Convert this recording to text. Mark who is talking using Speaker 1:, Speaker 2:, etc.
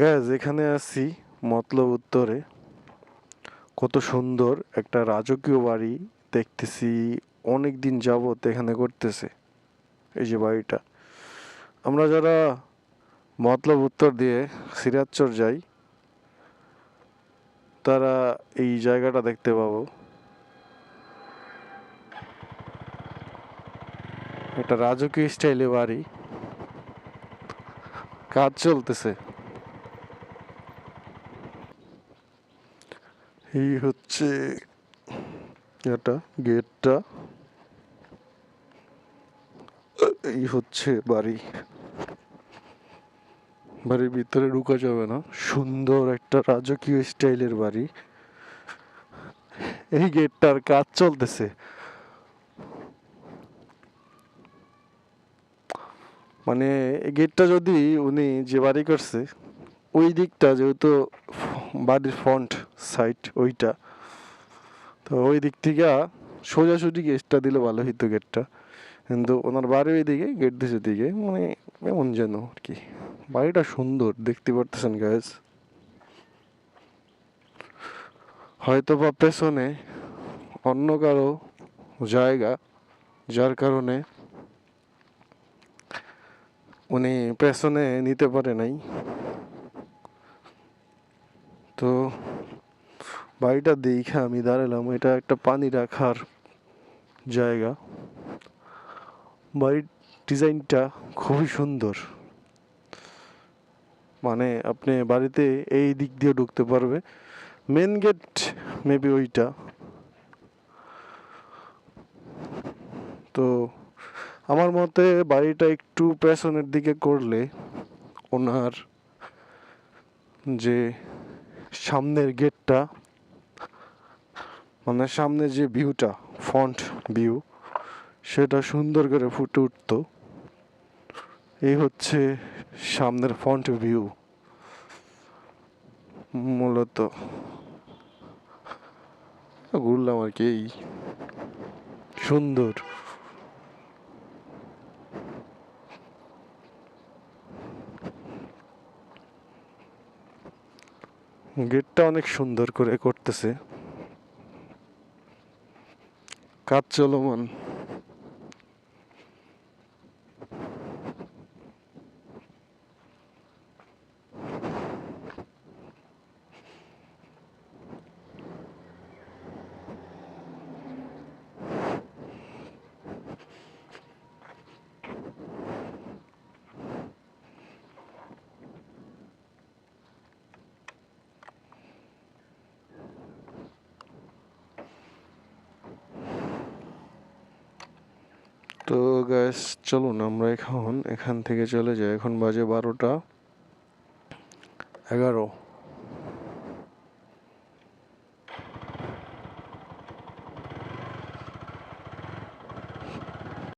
Speaker 1: Gas এখানে আছি মতলব উত্তরে। কত সুন্দর একটা রাজকীয় বাড়ি দেখতেছি অনেক দিন যাবত এখানে করতেছে এই যে বাড়িটা। আমরা যারা মতলব উত্তর দিয়ে সিরাজচর যাই, তারা এই জায়গাটা দেখতে পাবো। এটা রাজকীয় স্টাইলে বাড়ি। কাজ চলতেছে। এই হচ্ছে এটা গেটটা। এই হচ্ছে বাড়ি। বাড়ির ভিতরে ঢুকা যাবে না। সুন্দর একটা রাজকীয় স্টাইলের বাড়ি। এই গেটটার কাজ চলতেছে। মানে গেটটা যদি উনি যে বাড়ি করছে, ওই দিকটা যেহেতু বাড়ির ফ্রন্ট সাইড ওইটা। তো ওই দিক থেকে সোজাসুজি গেটটা দিলে ভালো হইতো গেটটা কিন্তু ওনার বাড়ি ওই দিকে গেট দিছে দিকে মানে এমন যেন আর কি। বাড়িটা সুন্দর, দেখতে পারতেছেন গ্যাস হয়তো বা পেছনে অন্য কারও জায়গা, যার কারণে উনি পেছনে নিতে পারে নাই। তো বাড়িটা দেখে আমি দাঁড়ালাম। এটা একটা পানি রাখার জায়গা। বাড়ির ডিজাইনটা খুবই সুন্দর। মানে আপনি বাড়িতে এই দিক দিয়ে ঢুকতে পারবে। মেন গেট মেবি ওইটা। তো আমার মতে বাড়িটা একটু পেছনের দিকে করলে ওনার যে সামনের গেটটা মানে সামনে যে ভিউটা, ফ্রন্ট ভিউ, সেটা সুন্দর করে ফুটে উঠতো। এই হচ্ছে সামনের ফ্রন্ট ভিউ, মূলত। ঘুরলাম আর কি, এই সুন্দর। গেটটা অনেক সুন্দর করে করতেছে। কাজ চলমান। তো গ্যাস চলুন আমরা এখন এখান থেকে চলে যাই। এখন বাজে বারোটা। এগারো।